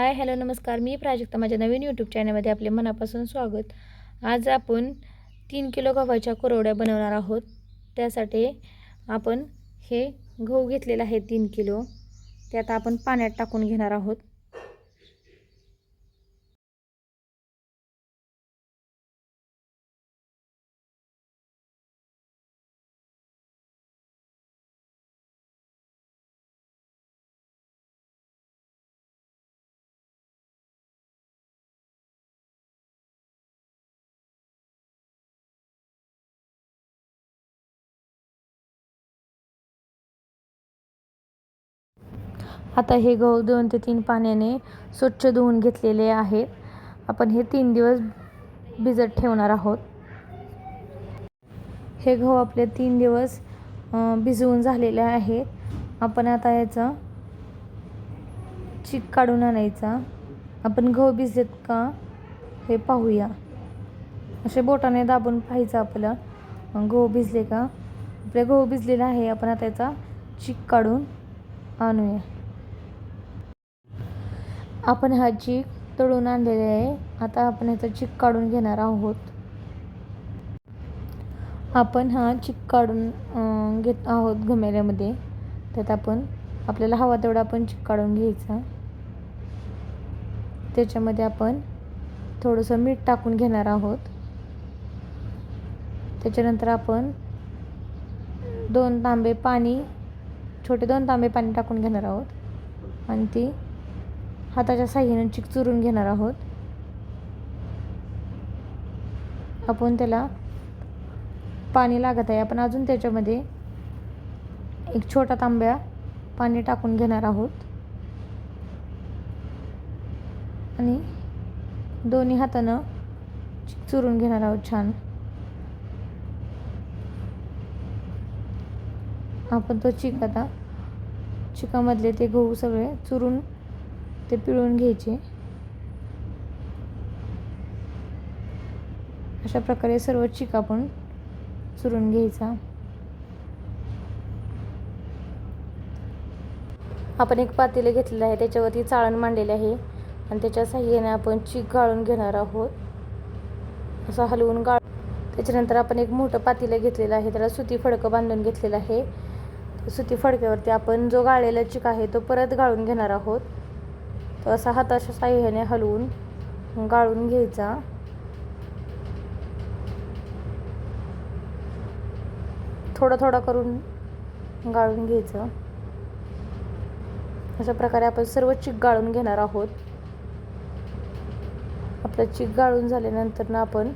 Hi hello नमस्कार. मी प्राजक्ता. माझ्या नवीन YouTube चॅनलमध्ये आपले मनापासून स्वागत. आज आपण तीन किलो गव्हाच्या कुरवड्या बनवणार आहोत. त्यासाठी आपण हे गहू घेतलेला आहे तीन किलो. ते आता आपण पाण्यात टाकून घेणार आहोत. आता हे गहू दोन ते तीन पाण्याने स्वच्छ धुवून घेतलेले आहेत. आपण हे तीन दिवस भिजत ठेवणार आहोत. हे गहू आपले तीन दिवस भिजवून झालेले आहे आपण आता याचा चीक काढून आणायचा. आपण गहू भिजत का हे पाहूया. असे बोटाने दाबून पाहायचं आपलं. गहू भिजले का? आपले गहू भिजलेला आहे. आपण आता याचा चीक काढून आणूया. आपण हा चीक तळून आणलेला आहे. आता आपण ह्याचा चीक काढून घेणार आहोत. आपण हा चीक काढून घेत आहोत घमेल्यामध्ये त्यात आपण आपल्याला हवा तेवढा आपण चीक काढून घ्यायचा. त्याच्यामध्ये आपण थोडंसं मीठ टाकून घेणार आहोत. त्याच्यानंतर आपण दोन तांबे पाणी छोटे दोन तांबे पाणी टाकून घेणार आहोत. आणि ती हाताच्या साह्याने चिक चुरून घेणार आहोत. आपण त्याला पाणी लागत आहे. आपण अजून त्याच्यामध्ये एक छोटा तांब्या पाणी टाकून घेणार आहोत. आणि दोन्ही हातानं चुरून घेणार आहोत छान. आपण तो चिक आता चिकामधले ते गहू सगळे चुरून ते पिळून घ्यायचे. अशा प्रकारे सर्व चिक आपण चुरून घ्यायचा. आपण एक पातेले घेतलेलं आहे त्याच्यावरती चाळण मांडलेले आहे आणि त्याच्या साह्याने आपण चीक गाळून घेणार आहोत. असं हलवून गाळ त्याच्यानंतर आपण एक मोठं पातेलं घेतलेलं आहे त्याला सुती फडकं बांधून घेतलेलं आहे. सुती फडक्यावरती आपण जो गाळलेला चिक आहे तो परत गाळून घेणार आहोत. तो असा हाताच्या साह्याने हलवून गाळून घ्यायचा. थोडं थोडं करून गाळून घ्यायचं. अशा प्रकारे आपण सर्व चीक गाळून घेणार आहोत. आपलं चीक गाळून झाल्यानंतर ना आपण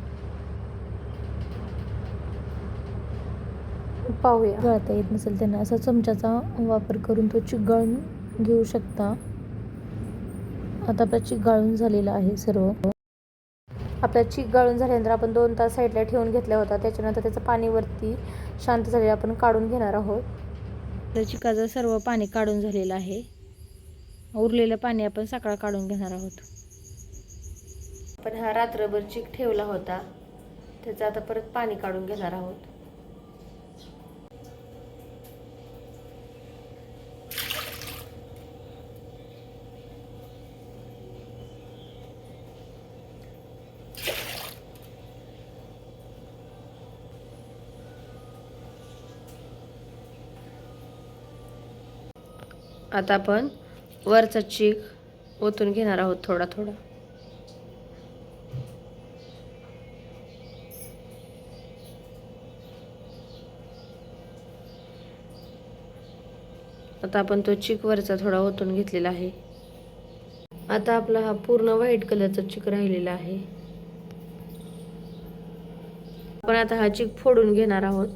पाहूया. गाळता येत नसेल त्यांना असा चमच्याचा वापर करून तो चिक गाळून घेऊ शकता. आता आपला चीक गाळून झालेला आहे सर्व. आपला चीक गाळून झाल्यानंतर आपण दोन तास साईडला ठेवून घेतला होता त्याच्यानंतर त्याचं पाणीवरती शांत झालेलं आपण काढून घेणार आहोत. तर चिकाचं सर्व पाणी काढून झालेलं आहे. उरलेलं पाणी आपण सकाळ काढून घेणार आहोत. आपण हा रात्रभर चीक ठेवला होता. त्याचं आता परत पाणी काढून घेणार आहोत. आता आपण वरचा चीक ओतून घेणार आहोत थोडा थोडा. आता आपण तो चीक वरचा थोडा ओतून घेतलेला आहे. आता आपला हा पूर्ण व्हाईट कलरचा चिक राहिलेला आहे. आपण आता हा चिक फोडून घेणार आहोत.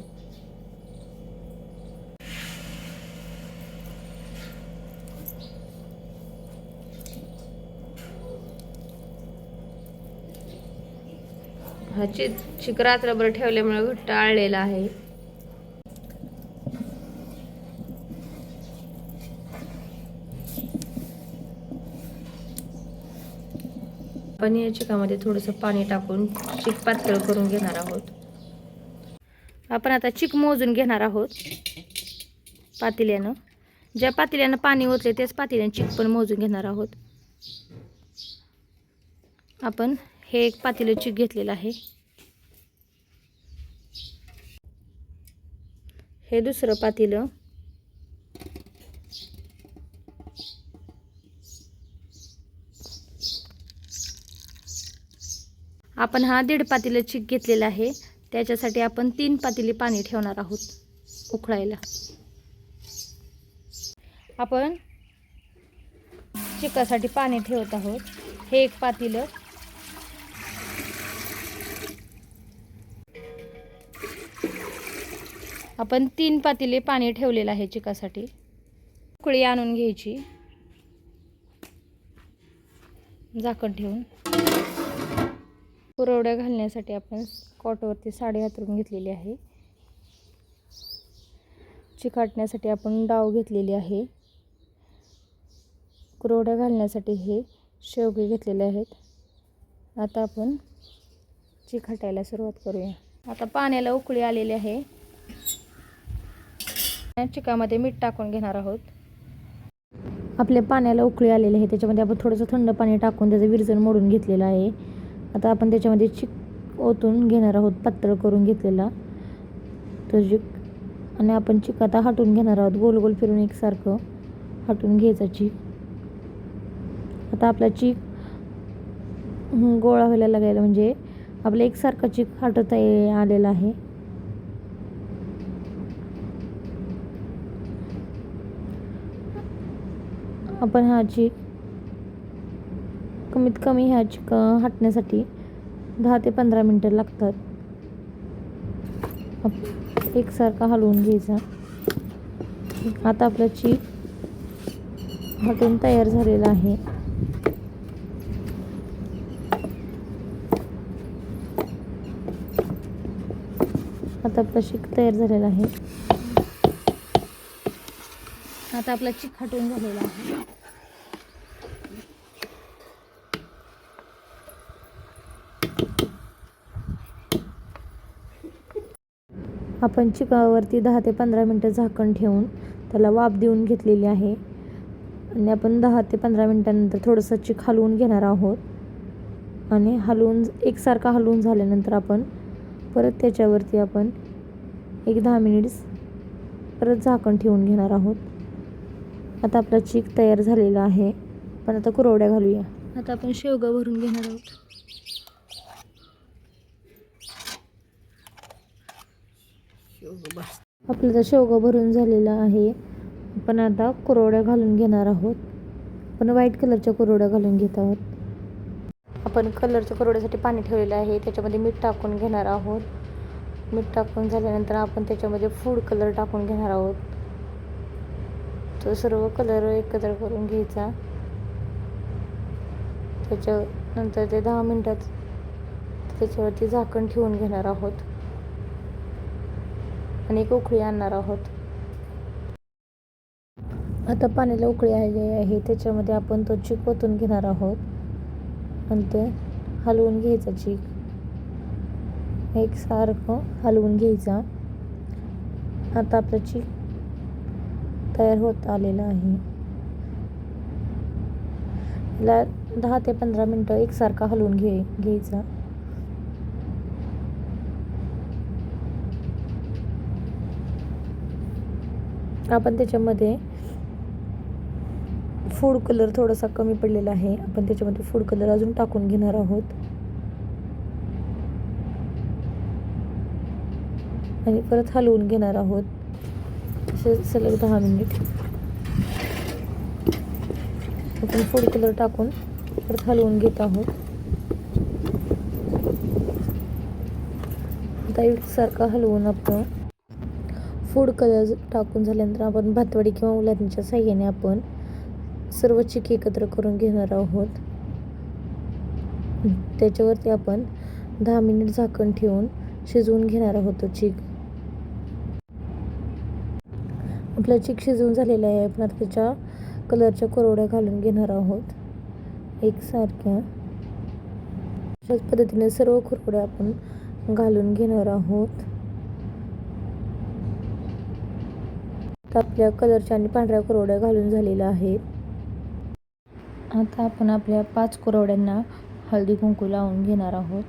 हा चिक चिक रात्रभर ठेवल्यामुळे घट्ट आळलेला आहे. आपण या चिकामध्ये थोडंसं पाणी टाकून चिक पातळ करून घेणार आहोत. आपण आता चिक मोजून घेणार आहोत पातेल्यानं. ज्या पातेल्यानं पाणी ओतले त्याच पातेल्यानं चिक पण मोजून घेणार आहोत. आपण हे एक पातेलं चीक घेतलेलं आहे. हे दुसरं पातेलं. आपण हा दीड पातेलं चीक घेतलेला आहे. त्याच्यासाठी आपण तीन पातेली पाणी ठेवणार आहोत उकळायला. आपण चिकासाठी पाणी ठेवत आहोत. हे एक पातेलं. आपण तीन पातेले पाणी ठेवलेलं आहे चिकासाठी. उकळी आणून घ्यायची. झाकण ठेवून. कुरवड्या घालण्यासाठी आपण कॉटवरती साडी हातरून घेतलेली आहे. चिकाटण्यासाठी आपण डाव घेतलेली आहे. कुरवड्या घालण्यासाठी हे शेवगे घेतलेले आहेत. आता आपण चिकाटायला सुरुवात करूया. आता पाण्याला उकळी आलेली आहे. चिकामध्ये मीठ टाकून घेणार आहोत. आपल्या पाण्याला उकळी आलेली आहे त्याच्यामध्ये आपण थोडंसं थंड पाणी टाकून त्याचं विरजण मोडून घेतलेलं आहे. आता आपण त्याच्यामध्ये चिक ओतून घेणार आहोत पातळ करून घेतलेला. तो चिक आणि आपण चिक आता हाटून घेणार आहोत गोल गोल फिरून एकसारखं हाटून घ्यायचा चिक. आता आपला चिक गोळा व्हायला लागायला म्हणजे आपला एकसारखा चिक हाटता ये- आलेला आहे. आपण ह्याची कमीत कमी ह्याची क हटण्यासाठी दहा ते पंधरा मिनटं लागतात. एकसारखा हलवून घ्यायचा. आता आपला चीक हटून तयार झालेला आहे. आता आपला चिक तयार झालेला आहे. आता आपला चिक झालेला आहे. आपण चिकावरती दहा ते पंधरा मिनटं झाकण ठेवून त्याला वाफ देऊन घेतलेली आहे. आणि आपण दहा ते पंधरा मिनटानंतर थोडंसं चिक हलवून घेणार आहोत. आणि हलवून एकसारखा हलवून झाल्यानंतर आपण परत त्याच्यावरती आपण एक दहा मिनिट्स परत झाकण ठेवून घेणार आहोत. आता आपला चिक तयार झालेला आहे. पण आता कुरवड्या घालूया. आता आपण शेवगा भरून घेणार आहोत. आपलं तर शेवगा भरून झालेला आहे. आपण आता कुरवड्या घालून घेणार आहोत. आपण व्हाईट कलरच्या कुरवड्या घालून घेत आहोत. आपण कलरच्या कुरवड्यासाठी पाणी ठेवलेलं आहे. त्याच्यामध्ये मीठ टाकून घेणार आहोत. मीठ टाकून झाल्यानंतर आपण त्याच्यामध्ये फूड कलर टाकून घेणार आहोत. तो सर्व कलर एकत्र करून घ्यायचा. त्याच्यानंतर ते दहा मिनटात त्याच्यावरती झाकण ठेवून घेणार आहोत. आणि एक उकळी आणणार आहोत. आता पाण्याला उकळी आलेली आहे. त्याच्यामध्ये आपण तो चीक ओतून घेणार आहोत. आणि ते हलवून घ्यायचा चिक. एकसारखं हलवून घ्यायचा. आता आपला चीक तयार होत आलेला आहे. याला दहा ते पंधरा मिनटं एकसारखा हलवून घे घ्यायचा. आपण त्याच्यामध्ये फूड कलर थोडासा कमी पडलेला आहे. आपण त्याच्यामध्ये फूड कलर अजून टाकून घेणार आहोत. आणि परत हलवून घेणार आहोत. सलग दहा मिनिट. आपण फूड कलर टाकून परत हलवून घेत आहोत. आता एकसारखा हलवून आपण फूड कलर टाकून झाल्यानंतर आपण भातवाडी किंवा उलादणीच्या साह्याने आपण सर्व चिक एकत्र करून घेणार आहोत. त्याच्यावरती आपण दहा मिनिट झाकण ठेवून शिजवून घेणार आहोत तो चिक आपला चिक शिजवून झालेला आहे. आपण आता त्याच्या कलरच्या कोरवड्या घालून घेणार आहोत. एकसारख्या. अशाच पद्धतीने सर्व कुरवड्या आपण घालून घेणार आहोत. आता आपल्या कलरच्या आणि पांढऱ्या कुरवड्या घालून झालेल्या आहेत. आता आपण आपल्या पाच कुरवड्यांना हळदी कुंकू लावून घेणार आहोत.